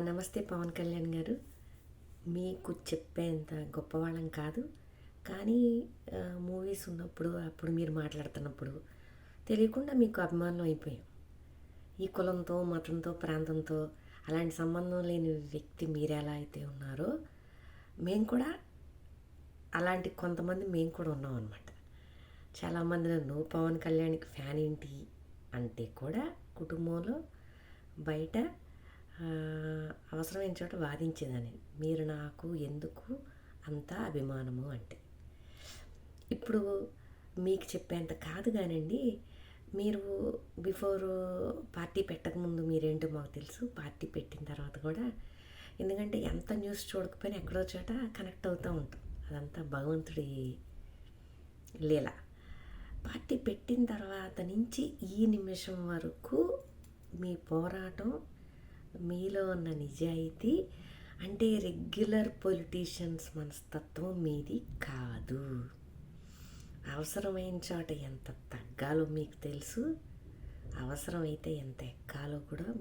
నమస్తే పవన్ కళ్యాణ్ గారు. మీకు చెప్పేంత గొప్పవాళ్ళం కాదు. కానీ మూవీస్ ఉన్నప్పుడు అప్పుడు మీరు మాట్లాడుతున్నప్పుడు తెలియకుండా మీకు అభిమానం అయిపోయాం. ఈ కులంతో మతంతో ప్రాంతంతో అలాంటి సంబంధం లేని వ్యక్తి మీరు ఎలా అయితే ఉన్నారో మేము కూడా అలాంటి కొంతమంది మేము కూడా ఉన్నాం అనమాట చాలామంది నన్ను పవన్ కళ్యాణ్కి ఫ్యాన్ ఏంటి? అంటే కూడా కుటుంబంలో బయట అవసరమైన చోట వాదించేదాన్ని. మీరు నాకు ఎందుకు అంత అభిమానము అంటే. ఇప్పుడు మీకు చెప్పేంత కాదు కానండి మీరు బిఫోర్ పార్టీ పెట్టకముందు మీరేంటో మాకు తెలుసు. పార్టీ పెట్టిన తర్వాత కూడా ఎందుకంటే ఎంత న్యూస్ చూడకపోయినా ఎక్కడో చోట కనెక్ట్ అవుతూ ఉంటాం. అదంతా భగవంతుడి లీల. పార్టీ పెట్టిన తర్వాత నుంచి ఈ నిమిషం వరకు మీ పోరాటం మీలో ఉన్న నిజాయితీ అంటే రెగ్యులర్ పొలిటీషియన్స్ మనస్తత్వం మీది కాదు. అవసరమైన చోట ఎంత తగ్గాలో మీకు తెలుసు. అవసరమైతే ఎంత ఎక్కాలో కూడా